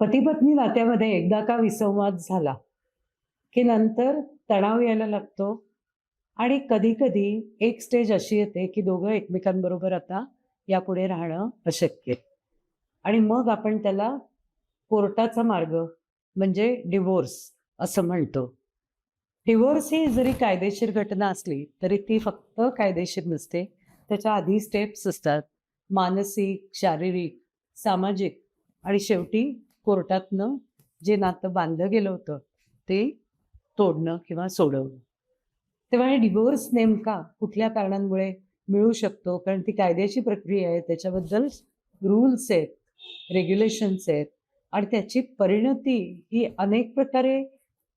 पती पत्नी नात्यामध्ये एकदा का विसंवाद झाला की नंतर तणाव यायला लागतो आणि कधी कधी एक स्टेज अशी येते की दोघं एकमेकांबरोबर आता यापुढे राहणं अशक्य आहे. आणि मग आपण त्याला कोर्टाचा मार्ग म्हणजे डिवोर्स असं म्हणतो. डिवोर्स ही जरी कायदेशीर घटना असली तरी ती फक्त कायदेशीर नसते. त्याच्या आधी स्टेप्स असतात. मानसिक शारीरिक सामाजिक आणि शेवटी कोर्टातनं जे नातं बांधलं गेलं होतं ते तोडणं किंवा सोडवणं. तेव्हा हे डिवोर्स नेमका कुठल्या कारणांमुळे मिळू शकतो? कारण ती कायद्याची प्रक्रिया आहे त्याच्याबद्दल रूल्स आहेत रेग्युलेशन्स आहेत आणि त्याची परिणती ही अनेक प्रकारे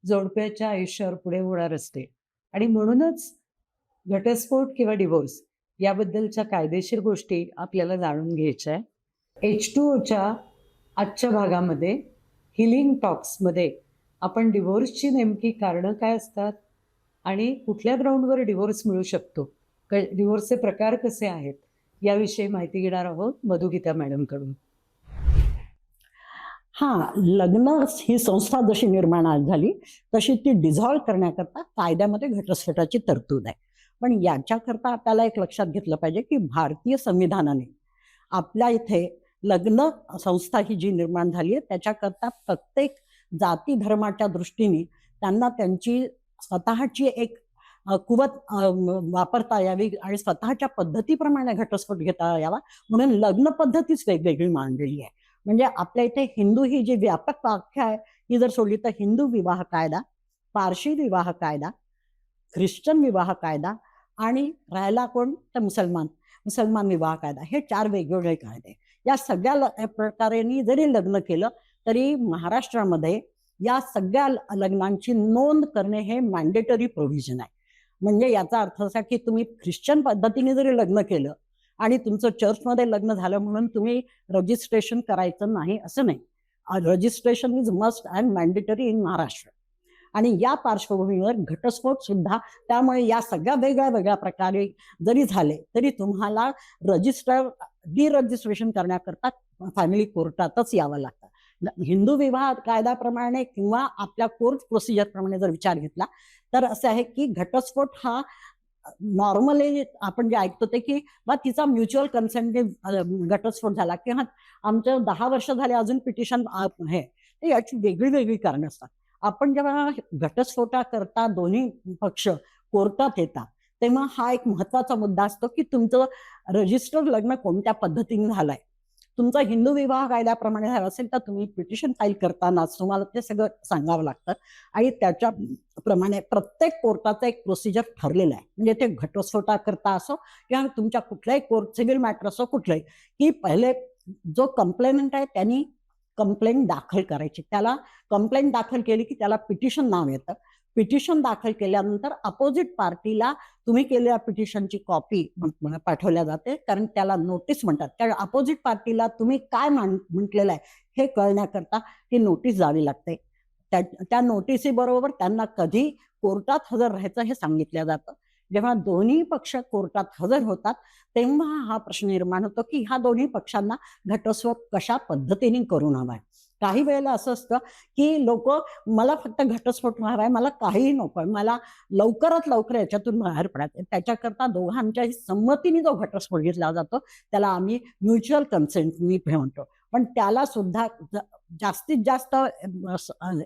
जोडप्याच्या आयुष्यावर पुढे होणार असते. आणि म्हणूनच घटस्फोट किंवा डिवोर्स याबद्दलच्या कायदेशीर गोष्टी आपल्याला जाणून घ्यायच्या आहे एच टू ओच्या आजच्या भागामध्ये हिलिंग टॉक्समध्ये आपण डिवोर्सची नेमकी कारणं काय असतात आणि कुठल्या ग्राउंडवर डिवोर्स मिळू शकतो? क डिवोर्सचे प्रकार कसे आहेत? याविषयी माहिती घेणार आहोत मधुगीता मॅडमकडून. हा लग्न ही संस्था जशी निर्माण झाली तशी ती डिझॉल्व्ह करण्याकरता कायद्यामध्ये घटस्फोटाची तरतूद आहे. पण याच्याकरता आपल्याला एक लक्षात घेतलं पाहिजे की भारतीय संविधानाने आपल्या इथे लग्न संस्था ही जी निर्माण झाली आहे त्याच्याकरता प्रत्येक जाती धर्माच्या दृष्टीने त्यांना त्यांची स्वतःची एक कुवत वापरता यावी आणि स्वतःच्या पद्धतीप्रमाणे घटस्फोट घेता यावा. म्हणून लग्न पद्धतीच वेगवेगळी मांडलेली आहे. म्हणजे आपल्या इथे हिंदू ही जी व्यापक व्याख्या आहे ही जर सोडली तर हिंदू विवाह कायदा पारशी विवाह कायदा ख्रिश्चन विवाह कायदा आणि राहायला कोण? तर मुसलमान मुसलमान विवाह कायदा. हे चार वेगवेगळे कायदे. या सगळ्या प्रकारेनी जरी लग्न केलं तरी महाराष्ट्रामध्ये या सगळ्या लग्नांची नोंद करणे हे मॅन्डेटरी प्रोव्हिजन आहे. म्हणजे याचा अर्थ असा की तुम्ही ख्रिश्चन पद्धतीने जरी लग्न केलं आणि तुमचं चर्चमध्ये लग्न झालं म्हणून तुम्ही रजिस्ट्रेशन करायचं नाही असं नाही. Registration is must and mandatory in Maharashtra. आणि या पार्श्वभूमीवर घटस्फोट सुद्धा त्यामुळे या सगळ्या वेगळ्या वेगळ्या प्रकारे जरी झाले तरी तुम्हाला रजिस्टर डिरजिस्ट्रेशन करण्याकरता फॅमिली कोर्टातच यावं लागतं. हिंदू विवाह कायद्याप्रमाणे किंवा आपल्या कोर्ट प्रोसिजरप्रमाणे जर विचार घेतला तर असं आहे की घटस्फोट हा नॉर्मली आपण जे ऐकतो ते की बा तिचा म्युच्युअल कन्सेंटने घटस्फोट झाला किंवा आमचं दहा वर्ष झाले अजून पिटिशन आहे ते याची वेगळी वेगळी कारणं असतात. आपण जेव्हा घटस्फोटाकरता दोन्ही पक्ष कोर्टात येतात तेव्हा हा एक महत्त्वाचा मुद्दा असतो की तुमचं रजिस्टर लग्न कोणत्या पद्धतीने झालंय? तुमचा हिंदू विवाह कायद्याप्रमाणे झाला असेल तर तुम्ही पिटिशन फाईल करतानाच तुम्हाला ते सगळं सांगावं लागतं. आणि त्याच्या प्रमाणे प्रत्येक कोर्टाचं एक प्रोसिजर ठरलेलं आहे. म्हणजे ते घटस्फोटाकरता असो किंवा तुमच्या कुठल्याही कोर्ट सिव्हिल मॅटर असो कुठलाही की पहिले जो कंप्लेनंट आहे त्यांनी कंप्लेंट दाखल करायची. त्याला कंप्लेंट दाखल केली की त्याला पिटिशन नाव येतं. पिटिशन दाखल केल्यानंतर अपोजिट पार्टीला तुम्ही केलेल्या पिटिशनची कॉपी पाठवल्या जाते. कारण त्याला नोटीस म्हणतात. कारण अपोजिट पार्टीला तुम्ही काय म्हटलेलं आहे हे कळण्याकरता ही नोटीस जावी लागते. त्या त्या नोटिसीबरोबर त्यांना कधी कोर्टात हजर राहायचं हे सांगितलं जातं. जेव्हा दोन्ही पक्ष कोर्टात हजर होतात तेव्हा हा प्रश्न निर्माण होतो की ह्या दोन्ही पक्षांना घटस्फोट कशा पद्धतीने करून हवाय काही वेळेला असं असतं की लोक मला फक्त घटस्फोट हवाय मला काहीही नको मला लवकरात लवकर याच्यातून बाहेर पडायचं त्याच्याकरता दोघांच्याही संमतीने जो घटस्फोट घेतला जातो त्याला आम्ही म्युच्युअल कन्सेंटनी म्हणतो. पण त्याला सुद्धा जास्तीत जास्त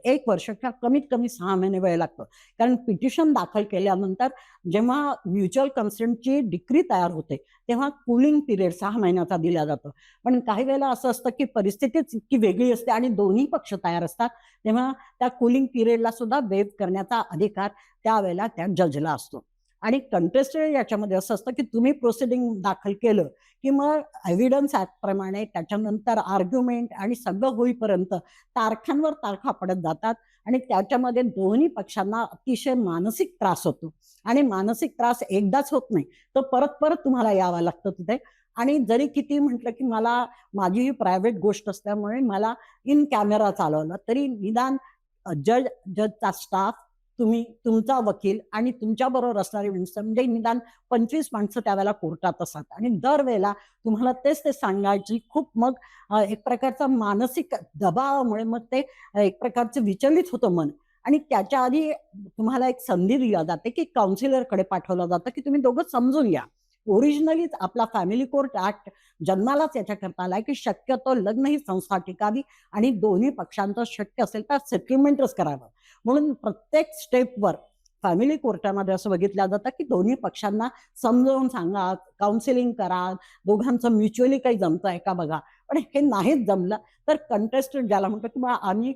एक वर्ष किंवा कमीत कमी सहा महिने वेळ लागतो. कारण पिटिशन दाखल केल्यानंतर जेव्हा म्युच्युअल कन्सेंटची डिक्री तयार होते तेव्हा कुलिंग पिरियड सहा महिन्याचा दिला जातो. पण काही वेळेला असं असतं की परिस्थितीच इतकी वेगळी असते आणि दोन्ही पक्ष तयार असतात तेव्हा त्या कुलिंग पिरियडला सुद्धा वेव करण्याचा अधिकार त्यावेळेला त्या जजला असतो. आणि कंटेस्टेड याच्यामध्ये असं असतं की तुम्ही प्रोसिडिंग दाखल केलं की मग एव्हिडन्स प्रमाणे त्याच्यानंतर आर्ग्युमेंट आणि सगळं होईपर्यंत तारखांवर तारखा पडत जातात आणि त्याच्यामध्ये दोन्ही पक्षांना अतिशय मानसिक त्रास होतो. आणि मानसिक त्रास एकदाच होत नाही तर परत परत तुम्हाला यावं लागतं तिथे. आणि जरी किती म्हटलं की मला माझी ही प्रायव्हेट गोष्ट असल्यामुळे मला इन कॅमेरा चालवला तरी निदान जज जजचा स्टाफ तुम्ही तुमचा वकील आणि तुमच्याबरोबर असणारे माणसं म्हणजे निदान पंचवीस माणसं त्यावेळेला कोर्टात असतात. आणि दरवेळेला तुम्हाला तेच ते सांगायची खूप मग एक प्रकारचा मानसिक दबावामुळे मग ते एक प्रकारचं विचलित होतं मन. आणि त्याच्या आधी तुम्हाला एक संधी दिली जाते की काउन्सिलरकडे पाठवलं जातं की तुम्ही दोघं समजून घ्या. ओरिजिनलीच आपला फॅमिली कोर्ट ऍक्ट जन्मालाच याच्याकरता आलाय की शक्यतो लग्न ही संस्था टिकावी आणि दोन्ही पक्षांचं शक्य असेल तर सेटलमेंटच करावं. म्हणून प्रत्येक स्टेपवर फॅमिली कोर्टामध्ये असं बघितलं जातं की दोन्ही पक्षांना समजावून सांगा काउन्सिलिंग करा दोघांचं म्युच्युअली काही जमतं आहे का बघा? पण हे नाहीच जमलं तर कंटेस्टेड ज्याला म्हणतो किंवा आम्ही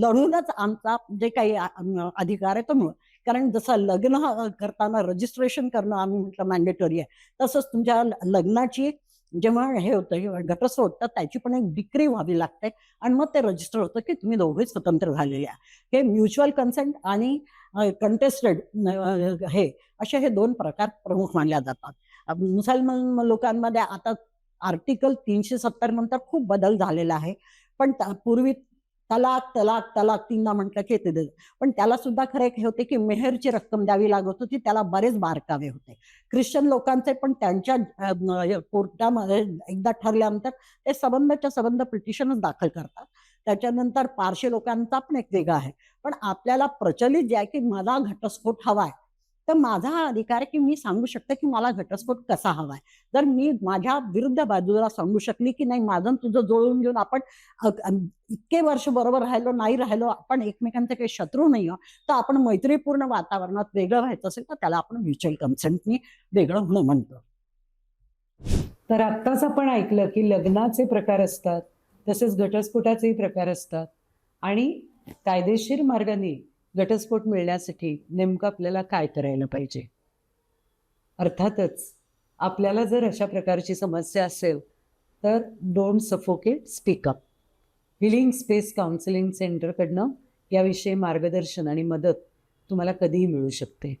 लढूनच आमचा जे काही अधिकार आहे तो मिळू कारण जसं लग्न करताना रजिस्ट्रेशन करणं आम्ही म्हटलं मॅन्डेटरी आहे. तसंच तुमच्या लग्नाची जेव्हा हे होतं किंवा घटस्फोट तर त्याची पण एक डिक्री व्हावी लागते आणि मग ते रजिस्टर होतं की तुम्ही दोघे स्वतंत्र झालेले आहे हे म्युच्युअल कन्सेंट आणि कंटेस्टेड हे असे हे दोन प्रकार प्रमुख मानल्या जातात. मुसलमान लोकांमध्ये आता आर्टिकल तीनशे सत्तर नंतर खूप बदल झालेला आहे. पण त्या- पूर्वी तलाक तलाक तलाक तीनदा म्हटलं की ते पण त्याला सुद्धा खरं एक हे होते की मेहरची रक्कम द्यावी लागत होती त्याला बरेच बारकावे होते. ख्रिश्चन लोकांचे पण त्यांच्या कोर्टामध्ये एकदा ठरल्यानंतर ते संबंधाच्या संबंध पिटिशनच दाखल करतात. त्याच्यानंतर पारशी लोकांचा पण एक वेगळा आहे. पण आपल्याला प्रचलित जे आहे की मला घटस्फोट हवाय तर माझा हा अधिकार आहे की मी सांगू शकते की मला घटस्फोट कसा हवाय. जर मी माझ्या विरुद्ध बाजूला सांगू शकली की नाही माझं तुझं जुळवून घेऊन आपण इतके वर्ष बरोबर राहिलो नाही राहिलो आपण एकमेकांचे काही शत्रू नाही आहोत तर आपण मैत्रीपूर्ण वातावरणात वेगळं व्हायचं असेल तर त्याला आपण म्युच्युअल कन्सेंटनी वेगळं होणं म्हणतो. तर आत्ताच आपण ऐकलं की लग्नाचे प्रकार असतात तसेच घटस्फोटाचेही प्रकार असतात आणि कायदेशीर मार्गाने घटस्फोट मिळण्यासाठी नेमकं आपल्याला काय करायला पाहिजे? अर्थातच आपल्याला जर अशा प्रकारची समस्या असेल तर don't suffocate speak up healing space counselling सेंटरकडनं याविषयी मार्गदर्शन आणि मदत तुम्हाला कधीही मिळू शकते.